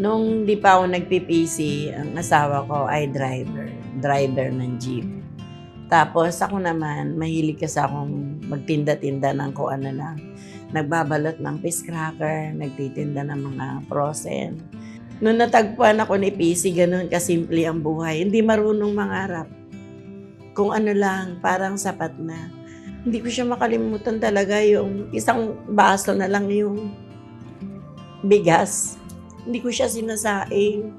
Nung di pa ako nagpipisi, ang asawa ko ay driver. Driver ng jeep. Tapos ako naman, mahilig kasi akong magtinda-tinda ng kung ano lang. Nagbabalot ng fish cracker, nagtitinda ng mga frozen. Nung natagpuan ako ni PC, ganun kasimple ang buhay. Hindi marunong mangarap. Kung ano lang, parang sapat na. Hindi ko siya makalimutan talaga yung isang baso na lang yung bigas. Hindi ko siya sinasaing.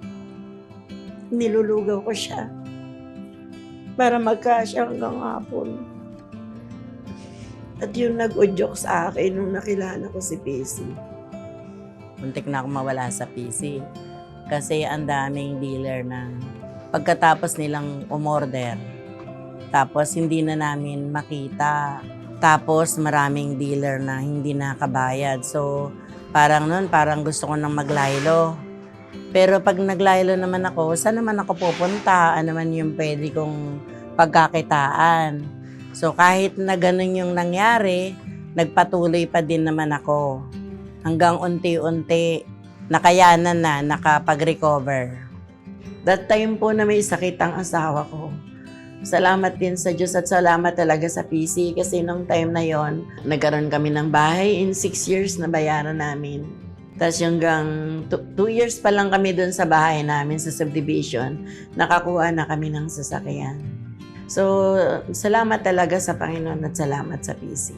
Nilulugaw ko siya para magkasya hanggang hapon. At yun nag-udyok sa akin nung nakilala ko si PC. Muntik na ako mawala sa PC. Kasi ang daming dealer na pagkatapos nilang umorder, tapos hindi na namin makita. Tapos maraming dealer na hindi nakabayad. So parang nun, parang gusto ko nang maglaylo. Pero pag naglaylo naman ako, saan naman ako pupunta? Ano man yung pwede kong pagkakitaan? So kahit na ganun yung nangyari, nagpatuloy pa din naman ako. Hanggang unti-unti, nakayanan na, nakapag-recover. That time po na may sakit ang asawa ko. Salamat din sa Diyos at salamat talaga sa PC kasi nung time na yon nagkaroon kami ng bahay in six years na bayaran namin. Tapos hanggang two, two years pa lang kami doon sa bahay namin sa subdivision, nakakuha na kami ng sasakyan. So, salamat talaga sa Panginoon at salamat sa PC.